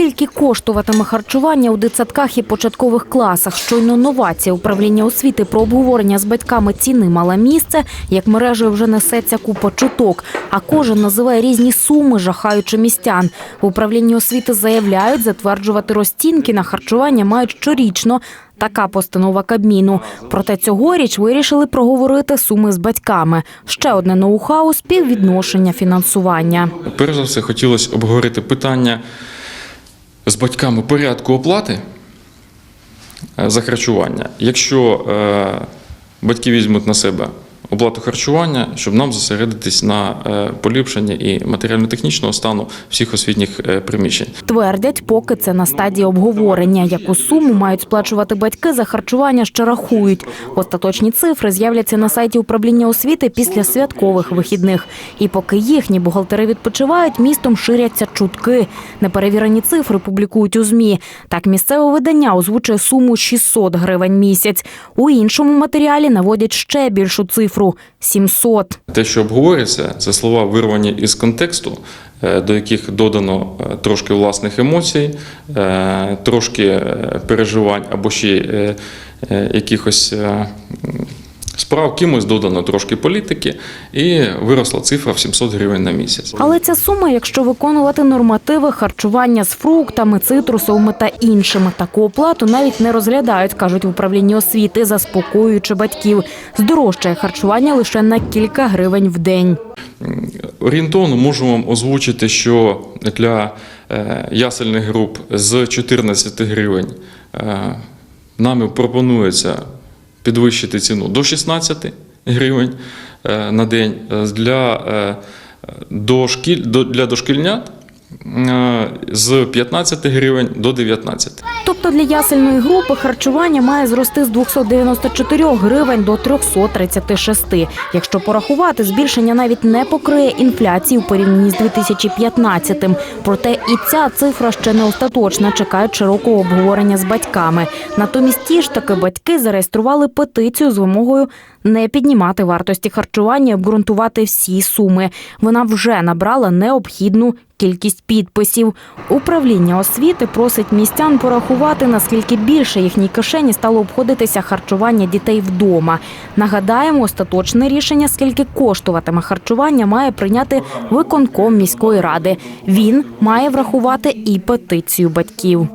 Скільки коштуватиме харчування у дитсадках і початкових класах? Щойно новація управління освіти про обговорення з батьками ціни мала місце. Як мережею вже несеться купа чуток, а кожен називає різні суми, жахаючи містян. В управлінні освіти заявляють, затверджувати розцінки на харчування мають щорічно. Така постанова Кабміну. Проте цьогоріч вирішили проговорити суми з батьками. Ще одне ноу-хау – співвідношення фінансування. Перш за все, хотілося обговорити питання з батьками порядку оплати е, за харчування. Якщо е, батьки візьмуть на себе оплату харчування, щоб нам зосередитись на е, поліпшенні і матеріально-технічного стану всіх освітніх е, приміщень. Твердять, поки це на стадії обговорення. Яку суму мають сплачувати батьки за харчування, ще рахують. Остаточні цифри з'являться на сайті управління освіти після святкових вихідних. І поки їхні бухгалтери відпочивають, містом ширяться чутки. Неперевірені цифри публікують у змі. Так місцеве видання озвучує суму 600 гривень місяць. У іншому матеріалі наводять ще більшу цифру 700. Те, що обговорюється, це слова вирвані із контексту, е, до яких додано е, трошки власних емоцій, е, трошки переживань або ще якихось справ, кимось додано трошки політики, і виросла цифра в 700 гривень на місяць. Але ця сума, якщо виконувати нормативи харчування з фруктами, цитрусовими та іншими, таку оплату навіть не розглядають, кажуть в управлінні освіти, заспокоюючи батьків. Здорожчає харчування лише на кілька гривень в день. Орієнтовно можу вам озвучити, що для е, ясельних груп з 14 гривень е, нами пропонується підвищити ціну до 16 гривень е, на день. Е, Для, е, дошкіль, для дошкільнят з 15 гривень до 19. Тобто для ясельної групи харчування має зрости з 294 гривень до 336. Якщо порахувати, збільшення навіть не покриє інфляції у порівнянні з 2015-м. Проте і ця цифра ще не остаточна, чекають широкого обговорення з батьками. Натомість ті ж таки батьки зареєстрували петицію з вимогою не піднімати вартості харчування і обґрунтувати всі суми. Вона вже набрала необхідну кількість підписів. Управління освіти просить містян порахувати, наскільки більше їхній кишені стало обходитися харчування дітей вдома. Нагадаємо, остаточне рішення, скільки коштуватиме харчування, має прийняти виконком міської ради. Він має врахувати і петицію батьків.